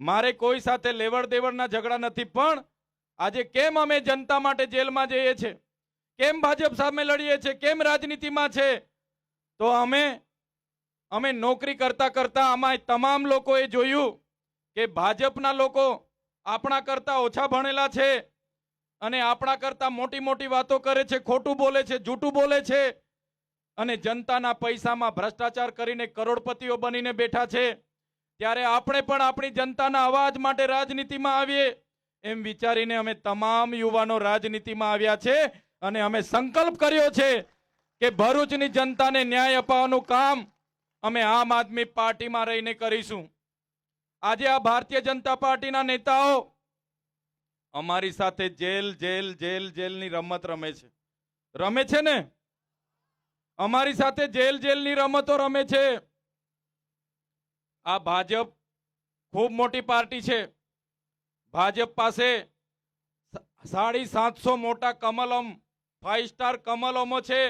મારે કોઈ સાથે લેવડ દેવડના ઝઘડા નથી, પણ આજે કેમ અમે જનતા માટે જેલમાં જઈએ છીએ કેમ ભાજપ સામે લડીએ છીએ કેમ રાજનીતિમાં છે? તો અમે અમે નોકરી કરતા કરતા આમાં તમામ લોકોએ જોયું કે ભાજપના લોકો આપણા કરતા ઓછા ભણેલા છે અને આપણા કરતા મોટી મોટી વાતો કરે છે, ખોટું બોલે છે, જૂઠું બોલે છે અને જનતાના પૈસામાં ભ્રષ્ટાચાર કરીને કરોડપતિઓ બનીને બેઠા છે. ત્યારે આપણે પણ આપણી જનતાના અવાજ માટે રાજનીતિમાં આવીએ એમ વિચારીને અમે તમામ યુવાનો રાજનીતિમાં આવ્યા છે અને અમે સંકલ્પ કર્યો છે કે ભરૂચની જનતાને ન્યાય અપાવવાનું કામ અમે આમ આદમી પાર્ટીમાં રહીને કરીશું. આજે આ ભારતીય જનતા પાર્ટીના નેતાઓ અમારી સાથે જેલ જેલ જેલ, જેલની રમત રમે છે. રમે છે ને? અમારી સાથે જેલ, જેલની રમતો રમે છે. આ ભાજપ ખૂબ મોટી પાર્ટી છે. ભાજપ પાસે સાડી સાતસો મોટા કમલમ ફાઈવ સ્ટાર કમલમો છે.